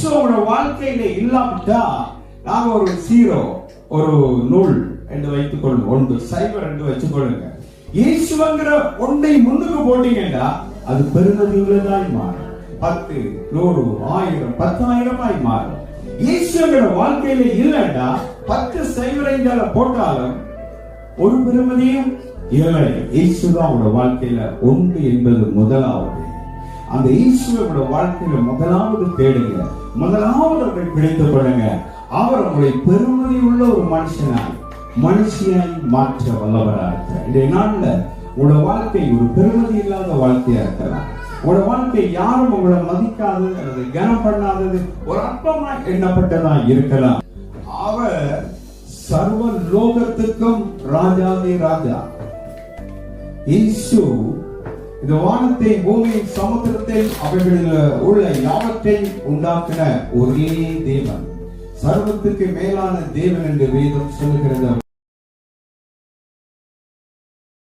இயேசு வாழ்க்கையில இல்லாவிட்டா நாங்க ஒரு சீரோ ஒரு நூல் என்று வைத்துக் கொள்ளுங்க ஒன்று சைபர் என்று வச்சுக் கொள்ளுங்க. இயேசுங்கிற ஒன்றை முன்னுக்கு போட்டீங்கன்னா அது பெருமதி மாறும். பத்து நூறு ஆயிரம் பத்தாயிரமாய் மாறும். இயேசுங்கிற வாழ்க்கையில இல்லைன்னா பத்து சைவரைங்களை போட்டாலும் ஒரு பெருமதியும் இல்லை இயேசுதான் அவங்களோட வாழ்க்கையில ஒன்று என்பது முதலாவது. அந்த இயேசுவோட வாழ்க்கையில முதலாவது தேடுங்க. முதலாவது அவரை கிடைத்துக் அவர் உங்களை பெருமதி உள்ள ஒரு மனுஷனாய் மனுஷியாய் மாற்ற வல்லவராக இருக்கிறார். இன்றைய நாள்ல உங்களோட வாழ்க்கை ஒரு பெருமதி இல்லாத வாழ்க்கையா இருக்கலாம். உங்களோட வாழ்க்கை யாரும் உங்களை மதிக்காதது அல்லது கனம் பண்ணாதது ஒரு அற்பமா எண்ணப்பட்டதா இருக்கலாம். அவர் சர்வ லோகத்துக்கும் ராஜாவே ராஜா. இயேசு இந்த வானத்தை பூமியின் சமுத்திரத்தை அவைகளில் உள்ள யாவற்றையும் உண்டாக்கின ஒரே தேவன். சர்வத்துக்கு மேலான தேவன் என்று வேதம் சொல்லுகிறது.